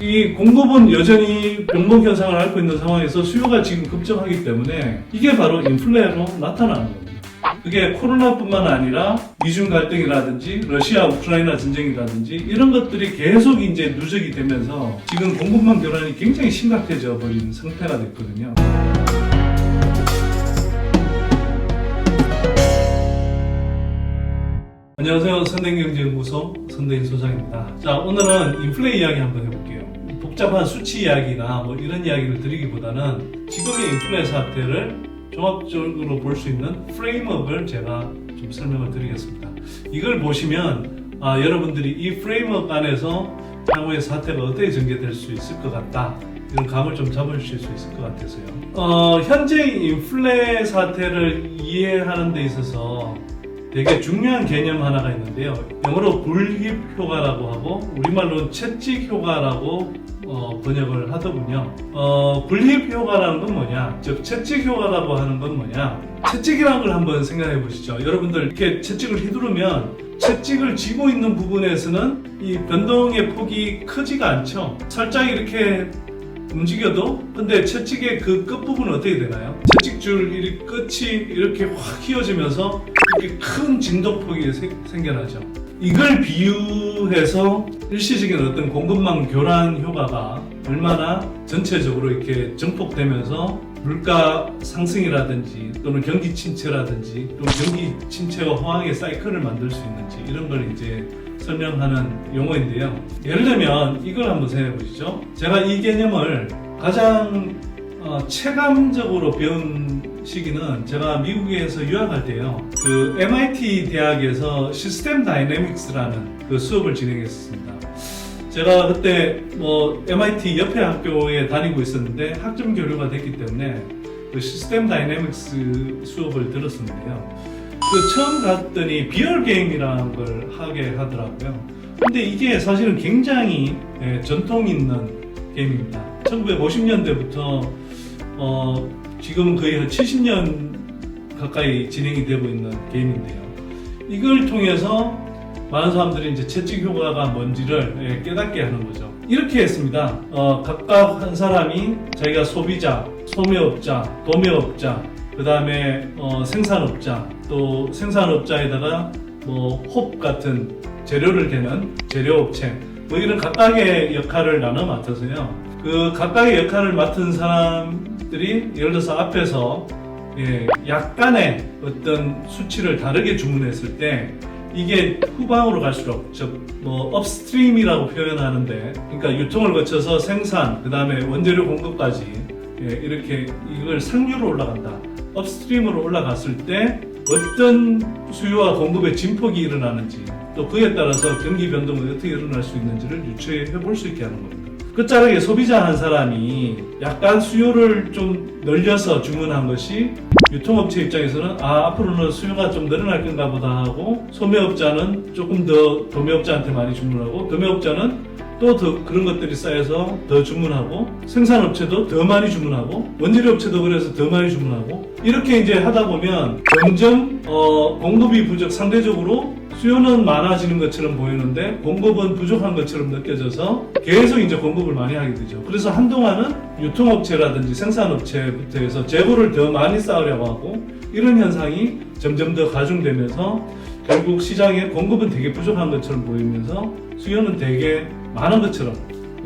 이 공급은 여전히 병목 현상을 앓고 있는 상황에서 수요가 지금 급증하기 때문에 이게 바로 인플레로 나타나는 겁니다. 그게 코로나뿐만 아니라 미중 갈등이라든지 러시아 우크라이나 전쟁이라든지 이런 것들이 계속 이제 누적이 되면서 지금 공급망 교란이 굉장히 심각해져 버린 상태가 됐거든요. 안녕하세요. 선대경제연구소 선대인 소장입니다. 자, 오늘은 인플레 이야기 한번 해볼게요. 복잡한 수치 이야기나 뭐 이런 이야기를 드리기보다는 지금의 인플레 사태를 종합적으로 볼 수 있는 프레임업을 제가 좀 설명을 드리겠습니다. 이걸 보시면 아, 여러분들이 이 프레임업 안에서 향후의 사태가 어떻게 전개될 수 있을 것 같다. 이런 감을 좀 잡으실 수 있을 것 같아서요. 어, 현재 인플레 사태를 이해하는 데 있어서 되게 중요한 개념 하나가 있는데요. 영어로 불입 효과라고 하고 우리말로 채찍 효과라고 어, 번역을 하더군요. 어, 불입 효과라는 건 뭐냐? 즉 채찍 효과라고 하는 건 뭐냐? 채찍이라는 걸 한번 생각해 보시죠. 여러분들 이렇게 채찍을 휘두르면 채찍을 쥐고 있는 부분에서는 이 변동의 폭이 크지가 않죠. 살짝 이렇게 움직여도 근데 채찍의 그 끝부분은 어떻게 되나요? 채찍줄 이 끝이 이렇게 확 휘어지면서 이렇게 큰 진동폭이 생- 생겨나죠. 이걸 비유해서 일시적인 어떤 공급망 교란 효과가 얼마나 전체적으로 이렇게 증폭되면서 물가 상승이라든지 또는 경기 침체라든지 또는 경기 침체와 호황의 사이클을 만들 수 있는지 이런 걸 이제 설명하는 용어인데요. 예를 들면 이걸 한번 생각해 보시죠. 제가 이 개념을 가장 어, 체감적으로 배운 시기는 제가 미국에서 유학할 때요. 그 MIT 대학에서 시스템 다이내믹스라는 그 수업을 진행했습니다. 제가 그때 뭐 MIT 옆에 학교에 다니고 있었는데 학점 교류가 됐기 때문에 그 시스템 다이내믹스 수업을 들었었는데요. 그 처음 갔더니 비얼 게임이라는 걸 하게 하더라고요. 근데 이게 사실은 굉장히 예, 전통 있는 게임입니다. 1950년대부터 어, 지금 거의 한 70년 가까이 진행이 되고 있는 게임인데요. 이걸 통해서 많은 사람들이 이제 채찍 효과가 뭔지를 예, 깨닫게 하는 거죠. 이렇게 했습니다. 어, 각각 한 사람이 자기가 소비자, 소매업자, 도매업자, 그 다음에 생산업자, 또 생산업자에다가 뭐 홉 같은 재료를 대는 재료업체, 뭐 이런 각각의 역할을 나눠 맡아서요. 그 각각의 역할을 맡은 사람 들이 예를 들어서 앞에서 예, 약간의 어떤 수치를 다르게 주문했을 때 이게 후방으로 갈수록 즉뭐 업스트림이라고 표현하는데 그러니까 유통을 거쳐서 생산 그 다음에 원재료 공급까지 예, 이렇게 이걸 상류로 올라간다 업스트림으로 올라갔을 때 어떤 수요와 공급의 진폭이 일어나는지 또 그에 따라서 경기 변동이 어떻게 일어날 수 있는지를 유추해 볼 수 있게 하는 겁니다. 끝자락에 소비자 한 사람이 약간 수요를 좀 늘려서 주문한 것이 유통업체 입장에서는 아 앞으로는 수요가 좀 늘어날 건가 보다 하고 소매업자는 조금 더 도매업자한테 많이 주문하고 도매업자는 또 더 그런 것들이 쌓여서 더 주문하고 생산업체도 더 많이 주문하고 원재료 업체도 그래서 더 많이 주문하고 이렇게 이제 하다 보면 점점 어, 공급이 부족 상대적으로 수요는 많아지는 것처럼 보이는데 공급은 부족한 것처럼 느껴져서 계속 이제 공급을 많이 하게 되죠. 그래서 한동안은 유통업체라든지 생산업체부터 해서 재고를 더 많이 쌓으려고 하고 이런 현상이 점점 더 가중되면서 결국 시장에 공급은 되게 부족한 것처럼 보이면서 수요는 되게 많은 것처럼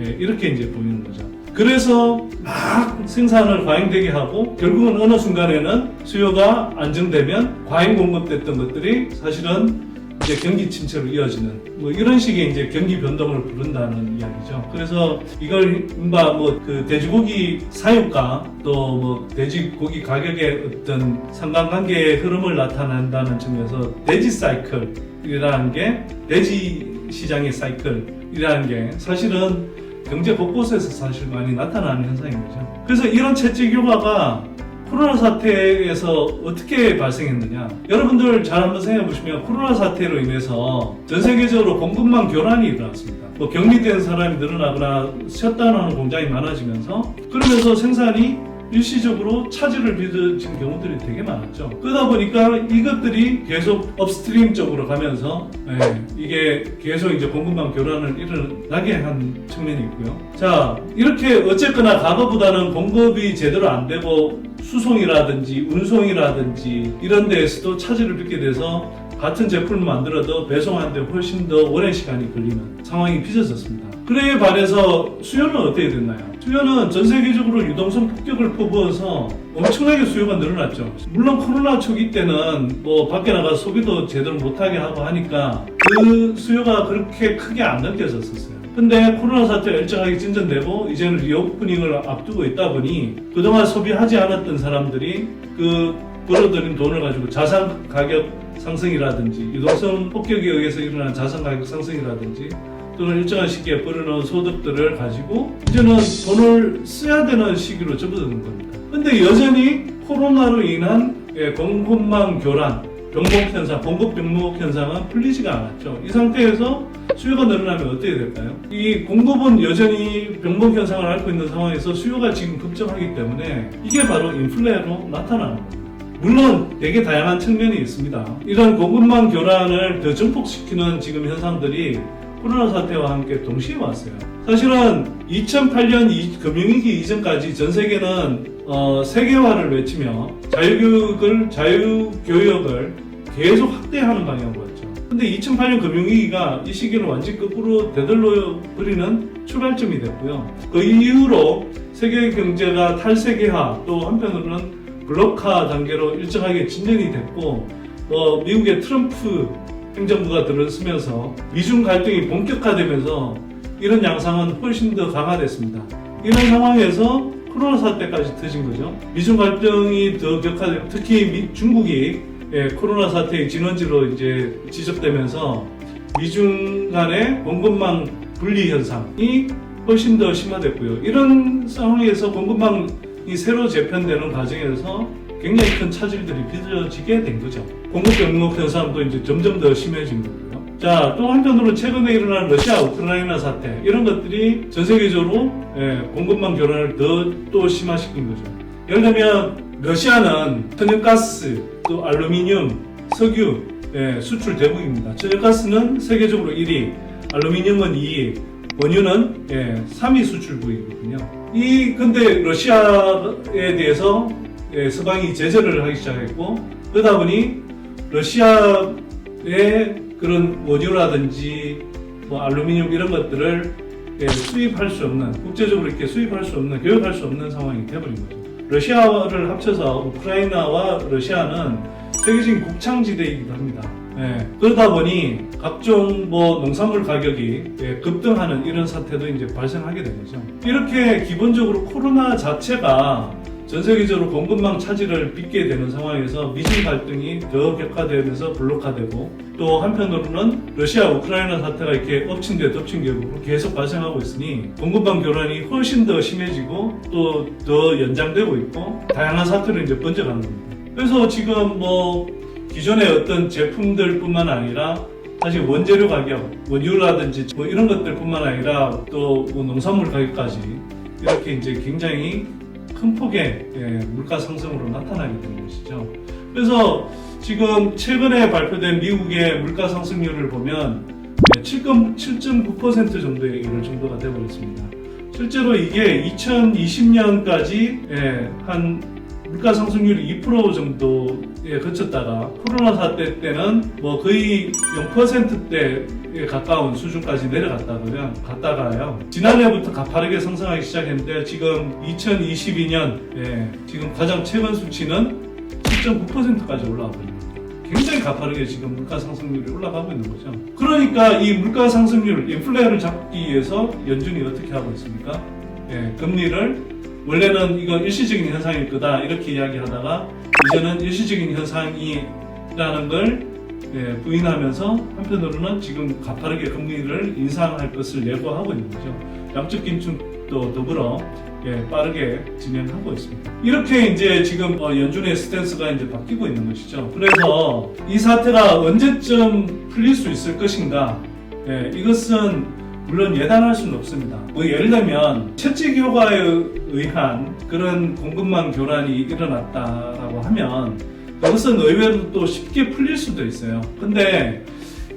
예, 이렇게 이제 보이는 거죠. 그래서 막 생산을 과잉되게 하고 결국은 어느 순간에는 수요가 안정되면 과잉 공급됐던 것들이 사실은 이제 경기 침체로 이어지는 뭐 이런 식의 이제 경기 변동을 부른다는 이야기죠. 그래서 이걸 인바 뭐 그 돼지고기 사육가 또뭐 돼지고기 가격의 어떤 상관관계의 흐름을 나타낸다는 측면에서 돼지 사이클이라는 게 돼지 시장의 사이클 이라는 게 사실은 경제 곳곳에서 사실 많이 나타나는 현상인 거죠. 그래서 이런 채찍 효과가 코로나 사태에서 어떻게 발생했느냐? 여러분들 잘 한번 생각해 보시면 코로나 사태로 인해서 전 세계적으로 공급망 교란이 일어났습니다. 뭐 격리된 사람이 늘어나거나 셧다운하는 공장이 많아지면서 그러면서 생산이 일시적으로 차질을 빚어진 경우들이 되게 많았죠. 그러다 보니까 이것들이 계속 업스트림 쪽으로 가면서 예, 이게 계속 이제 공급망 교란을 일어나게 한 측면이 있고요. 자, 이렇게 어쨌거나 과거보다는 공급이 제대로 안 되고 수송이라든지 운송이라든지 이런 데에서도 차질을 빚게 돼서 같은 제품을 만들어도 배송하는데 훨씬 더 오랜 시간이 걸리는 상황이 빚어졌습니다. 그에 반해서 수요는 어떻게 됐나요? 수요는 전 세계적으로 유동성 폭격을 퍼부어서 엄청나게 수요가 늘어났죠. 물론 코로나 초기 때는 뭐 밖에 나가 소비도 제대로 못하게 하고 하니까 그 수요가 그렇게 크게 안 느껴졌었어요. 근데 코로나 사태가 일정하게 진전되고 이제는 리오프닝을 앞두고 있다 보니 그동안 소비하지 않았던 사람들이 그 벌어들인 돈을 가지고 자산 가격 상승이라든지 유동성 폭격에 의해서 일어난 자산 가격 상승이라든지 또는 일정한 시기에 벌어놓은 소득들을 가지고 이제는 돈을 써야 되는 시기로 접어드는 겁니다. 근데 여전히 코로나로 인한 예, 공급망 교란, 병목 현상, 공급 병목 현상은 풀리지가 않았죠. 이 상태에서 수요가 늘어나면 어떻게 될까요? 이 공급은 여전히 병목 현상을 앓고 있는 상황에서 수요가 지금 급증하기 때문에 이게 바로 인플레로 나타나는 겁니다. 물론 되게 다양한 측면이 있습니다. 이런 공급망 교란을 더 증폭시키는 지금 현상들이 코로나 사태와 함께 동시에 왔어요. 사실은 2008년 이- 금융위기 이전까지 전 세계는 어, 세계화를 외치며 자유교육을 자유교역을 계속 확대하는 방향으로였죠. 근데 2008년 금융위기가 이 시기를 완전 거꾸로 되돌려 버리는 출발점이 됐고요. 그 이후로 세계 경제가 탈세계화 또 한편으로는 블록화 단계로 일정하게 진전이 됐고 어, 미국의 트럼프 행정부가 들어서면서 미중 갈등이 본격화되면서 이런 양상은 훨씬 더 강화됐습니다. 이런 상황에서 코로나 사태까지 터진 거죠. 미중 갈등이 더 격화되고 특히 미- 중국이 예, 코로나 사태의 진원지로 이제 지적되면서 미중 간의 공급망 분리 현상이 훨씬 더 심화됐고요. 이런 상황에서 공급망이 새로 재편되는 과정에서 굉장히 큰 차질들이 빚어지게 된 거죠. 공급 병목 현상도 이제 점점 더 심해진 거고요. 자, 또 한편으로 최근에 일어난 러시아 우크라이나 사태 이런 것들이 전 세계적으로 예, 공급망 교란을 더 또 심화시킨 거죠. 예를 들면 러시아는 천연가스, 또 알루미늄, 석유 예, 수출 대국입니다. 천연가스는 세계적으로 1위, 알루미늄은 2위, 원유는 예, 3위 수출국이거든요. 이 근데 러시아에 대해서 예, 서방이 제재를 하기 시작했고 그러다 보니 러시아의 그런 원유라든지 뭐 알루미늄 이런 것들을 예, 수입할 수 없는 국제적으로 이렇게 수입할 수 없는 교역할 수 없는 상황이 돼버린 거죠. 러시아를 합쳐서 우크라이나와 러시아는 세계적인 곡창지대이기도 합니다. 예, 그러다 보니 각종 뭐 농산물 가격이 예, 급등하는 이런 사태도 이제 발생하게 된 거죠. 이렇게 기본적으로 코로나 자체가 전 세계적으로 공급망 차질을 빚게 되는 상황에서 미중 갈등이 더 격화되면서 블록화되고 또 한편으로는 러시아 우크라이나 사태가 이렇게 엎친 데 덮친 격으로 계속 발생하고 있으니 공급망 교란이 훨씬 더 심해지고 또 더 연장되고 있고 다양한 사태로 이제 번져가는 겁니다. 그래서 지금 뭐 기존의 어떤 제품들뿐만 아니라 사실 원재료 가격, 원유라든지 뭐 이런 것들뿐만 아니라 또 뭐 농산물 가격까지 이렇게 이제 굉장히 큰 폭의 예, 물가 상승으로 나타나게 되는 것이죠. 그래서 지금 최근에 발표된 미국의 물가 상승률을 보면 예, 7.9% 정도에 이를 정도가 되고 있습니다. 실제로 이게 2020년까지 예, 한 물가 상승률이 2% 정도에 그쳤다가 코로나 사태 때는 뭐 거의 0%대에 가까운 수준까지 내려갔다고요. 갔다가요. 지난해부터 가파르게 상승하기 시작했는데 지금 2022년 예, 지금 가장 최근 수치는 7.9%까지 올라와 버립니다. 굉장히 가파르게 지금 물가 상승률이 올라가고 있는 거죠. 그러니까 이 물가 상승률, 인플레를 잡기 위해서 연준이 어떻게 하고 있습니까? 예, 금리를 원래는 이건 일시적인 현상일 거다 이렇게 이야기하다가 이제는 일시적인 현상이라는 걸 예, 부인하면서 한편으로는 지금 가파르게 금리를 인상할 것을 예고하고 있는 거죠. 양적 긴축도 더불어 예, 빠르게 진행하고 있습니다. 이렇게 이제 지금 어, 연준의 스탠스가 이제 바뀌고 있는 것이죠. 그래서 이 사태가 언제쯤 풀릴 수 있을 것인가? 예, 이것은 물론 예단할 수는 없습니다. 뭐 예를 들면 채찍 효과에 의한 그런 공급망 교란이 일어났다라고 하면 그것은 의외로 또 쉽게 풀릴 수도 있어요. 근데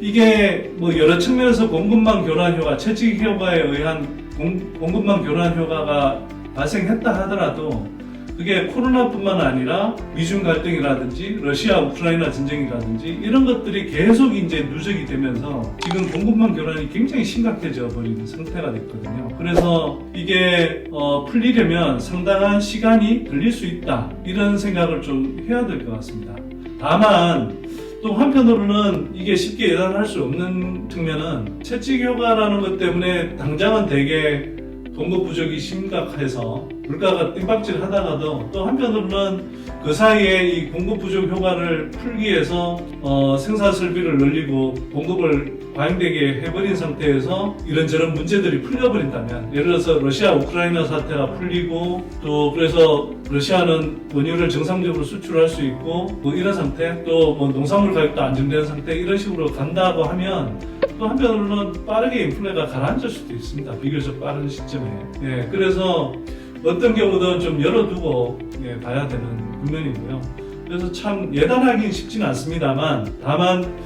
이게 뭐 여러 측면에서 공급망 교란 효과, 채찍 효과에 의한 공, 공급망 교란 효과가 발생했다 하더라도 그게 코로나뿐만 아니라 미중 갈등이라든지 러시아 우크라이나 전쟁이라든지 이런 것들이 계속 이제 누적이 되면서 지금 공급망 교란이 굉장히 심각해져 버리는 상태가 됐거든요. 그래서 이게 어, 풀리려면 상당한 시간이 걸릴 수 있다 이런 생각을 좀 해야 될 것 같습니다. 다만 또 한편으로는 이게 쉽게 예단할 수 없는 측면은 채찍 효과라는 것 때문에 당장은 되게 공급 부족이 심각해서 물가가 띵박질 하다가도 또 한편으로는 그 사이에 이 공급 부족 효과를 풀기 위해서 어, 생산 설비를 늘리고 공급을 과잉되게 해버린 상태에서 이런저런 문제들이 풀려버린다면 예를 들어서 러시아 우크라이나 사태가 풀리고 또 그래서 러시아는 원유를 정상적으로 수출할 수 있고 뭐 이런 상태 또 뭐 농산물 가격도 안정되는 상태 이런 식으로 간다고 하면 또 한편으로는 빠르게 인플레가 가라앉을 수도 있습니다. 비교적 빠른 시점에. 예, 그래서 어떤 경우든 좀 열어두고 예, 봐야 되는 국면이고요. 그래서 참 예단하기 쉽지는 않습니다만 다만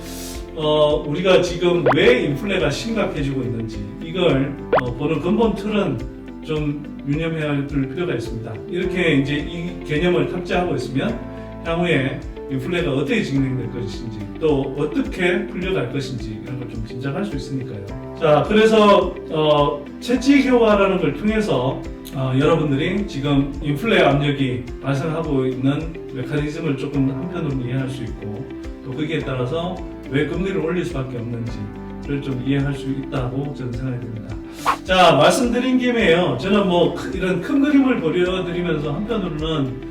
어, 우리가 지금 왜 인플레가 심각해지고 있는지 이걸 어, 보는 근본 틀은 좀 유념해야 될 필요가 있습니다. 이렇게 이제 이 개념을 탑재하고 있으면 향후에 인플레가 어떻게 진행될 것인지 또 어떻게 풀려갈 것인지 이런 걸 좀 짐작할 수 있으니까요. 자, 그래서 어, 채찍 효과라는 걸 통해서 어, 여러분들이 지금 인플레 압력이 발생하고 있는 메커니즘을 조금 한편으로 이해할 수 있고 또 거기에 따라서 왜 금리를 올릴 수밖에 없는지를 좀 이해할 수 있다고 저는 생각이 듭니다. 자, 말씀드린 김에요. 저는 뭐 크- 이런 큰 그림을 보여드리면서 한편으로는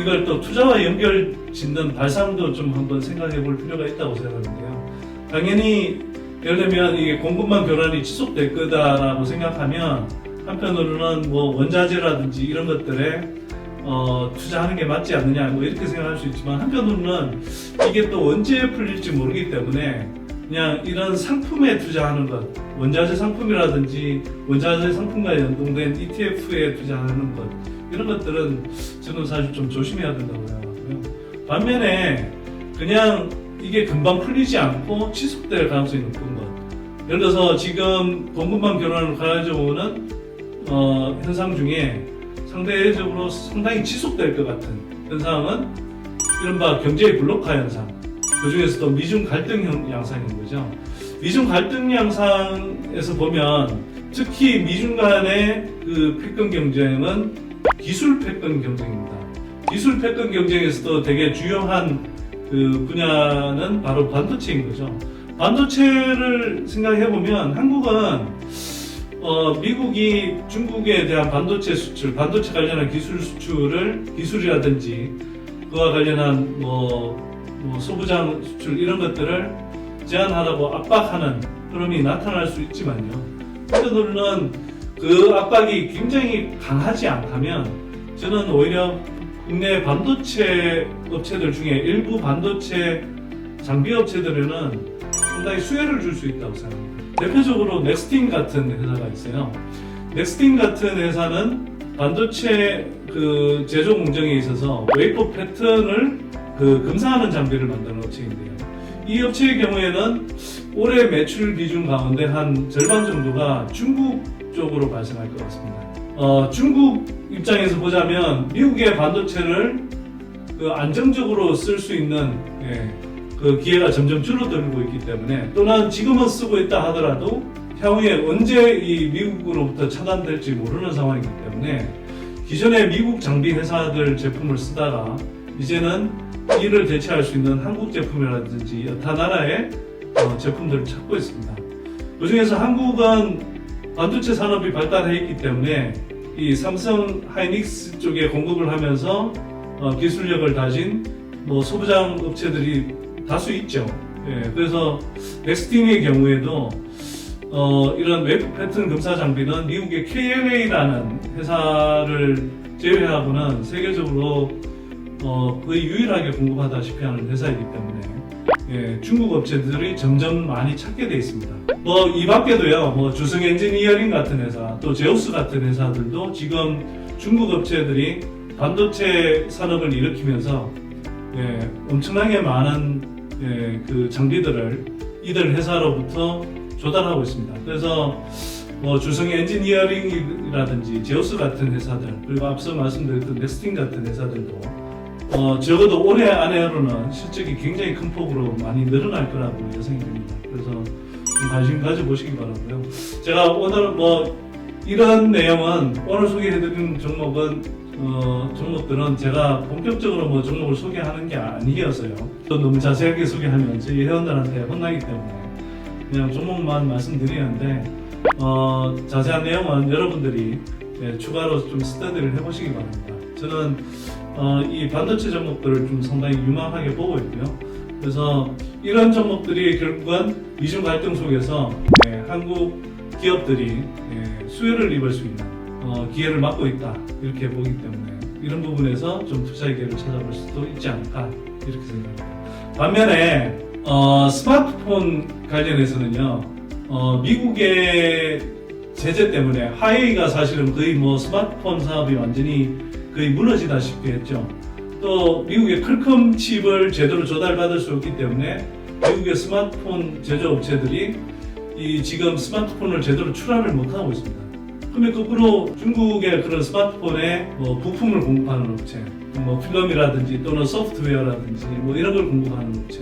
이걸 또 투자와 연결 짓는 발상도 좀 한번 생각해 볼 필요가 있다고 생각하는데요. 당연히 예를 들면 이게 공급망 교란이 지속될 거다라고 생각하면 한편으로는 뭐 원자재라든지 이런 것들에 어, 투자하는 게 맞지 않느냐 뭐 이렇게 생각할 수 있지만 한편으로는 이게 또 언제 풀릴지 모르기 때문에 그냥 이런 상품에 투자하는 것 원자재 상품이라든지 원자재 상품과 연동된 ETF에 투자하는 것 이런 것들은 저는 사실 좀 조심해야 된다고 생각하고요 반면에 그냥 이게 금방 풀리지 않고 지속될 가능성이 높은 것 예를 들어서 지금 공급망 교란을 가져오는 어, 현상 중에 상대적으로 상당히 지속될 것 같은 현상은 이른바 경제의 블록화 현상. 그 중에서도 미중 갈등 현- 양상인 거죠. 미중 갈등 양상에서 보면 특히 미중 간의 그 패권 경쟁은 기술 패권 경쟁입니다. 기술 패권 경쟁에서도 되게 주요한 그 분야는 바로 반도체인 거죠. 반도체를 생각해 보면 한국은 어, 미국이 중국에 대한 반도체 수출, 반도체 관련한 기술 수출을 기술이라든지 그와 관련한 뭐, 뭐 소부장 수출 이런 것들을 제한하라고 압박하는 흐름이 나타날 수 있지만요. 한편으로는 그 압박이 굉장히 강하지 않다면 저는 오히려 국내 반도체 업체들 중에 일부 반도체 장비 업체들에는 상당히 수혜를 줄 수 있다고 생각합니다. 대표적으로 넥스틴 같은 회사가 있어요. 넥스틴 같은 회사는 반도체 그 제조 공정에 있어서 웨이퍼 패턴을 그 검사하는 장비를 만드는 업체인데요. 이 업체의 경우에는 올해 매출 비중 가운데 한 절반 정도가 중국 쪽으로 발생할 것 같습니다. 어, 중국 입장에서 보자면 미국의 반도체를 그 안정적으로 쓸 수 있는 예, 그 기회가 점점 줄어들고 있기 때문에 또는 지금은 쓰고 있다 하더라도 향후에 언제 이 미국으로부터 차단될지 모르는 상황이기 때문에 기존의 미국 장비 회사들 제품을 쓰다가 이제는 이를 대체할 수 있는 한국 제품이라든지 여타 나라의 어, 제품들을 찾고 있습니다. 그 중에서 한국은 반도체 산업이 발달해 있기 때문에 이 삼성 하이닉스 쪽에 공급을 하면서 어, 기술력을 다진 뭐 소부장 업체들이 다수 있죠. 예, 그래서 넥스팅의 경우에도 어, 이런 웹 패턴 검사 장비는 미국의 KLA라는 회사를 제외하고는 세계적으로 어, 거의 유일하게 공급하다시피 하는 회사이기 때문에 예, 중국 업체들이 점점 많이 찾게 돼 있습니다. 뭐 이 밖에도요, 뭐 주성 엔지니어링 같은 회사, 또 제우스 같은 회사들도 지금 중국 업체들이 반도체 산업을 일으키면서 예, 엄청나게 많은 예, 그 장비들을 이들 회사로부터 조달하고 있습니다. 그래서 뭐 주성 엔지니어링이라든지 제우스 같은 회사들 그리고 앞서 말씀드렸던 네스팅 같은 회사들도 어, 적어도 올해 안에로는 실적이 굉장히 큰 폭으로 많이 늘어날 거라고 예상이 됩니다. 그래서 좀 관심 가져보시기 바라고요. 제가 오늘 뭐 이런 내용은 오늘 소개해드린 종목은 어, 종목들은 제가 본격적으로 뭐 종목을 소개하는 게 아니어서요. 또 너무 자세하게 소개하면 저희 회원들한테 혼나기 때문에 그냥 종목만 말씀드리는데 어, 자세한 내용은 여러분들이 예, 추가로 좀 스터디를 해보시기 바랍니다. 저는 어, 이 반도체 종목들을 좀 상당히 유망하게 보고 있고요. 그래서 이런 종목들이 결국은 미중 갈등 속에서 예, 한국 기업들이 예, 수혜를 입을 수 있는 어, 기회를 막고 있다 이렇게 보기 때문에 이런 부분에서 좀 투자의 기회를 찾아볼 수도 있지 않을까 이렇게 생각합니다. 반면에 어, 스마트폰 관련해서는요 어, 미국의 제재 때문에 화웨이가 사실은 거의 뭐 스마트폰 사업이 완전히 거의 무너지다시피 했죠. 또 미국의 퀄컴 칩을 제대로 조달받을 수 없기 때문에 미국의 스마트폰 제조업체들이 이 지금 스마트폰을 제대로 출하를 못하고 있습니다. 그러면 거꾸로 중국의 그런 스마트폰에 뭐 부품을 공급하는 업체, 뭐 필름이라든지 또는 소프트웨어라든지 뭐 이런 걸 공급하는 업체,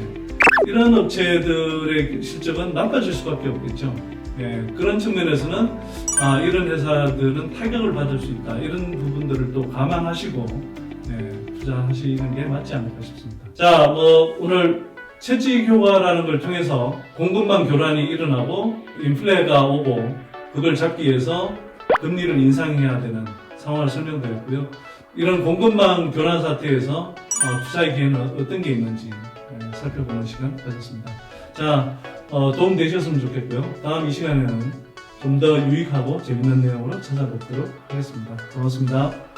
이런 업체들의 실적은 나빠질 수밖에 없겠죠. 예, 그런 측면에서는 아, 이런 회사들은 타격을 받을 수 있다. 이런 부분들을 또 감안하시고 예, 투자하시는 게 맞지 않을까 싶습니다. 자, 뭐 오늘 채찍 효과라는 걸 통해서 공급망 교란이 일어나고 인플레가 오고 그걸 잡기 위해서 금리를 인상해야 되는 상황을 설명드렸고요. 이런 공급망 교란 사태에서 어, 투자의 기회는 어떤 게 있는지 예, 살펴보는 시간 가졌습니다. 자, 어, 도움 되셨으면 좋겠고요. 다음 이 시간에는 좀 더 유익하고 재밌는 내용으로 찾아뵙도록 하겠습니다. 고맙습니다.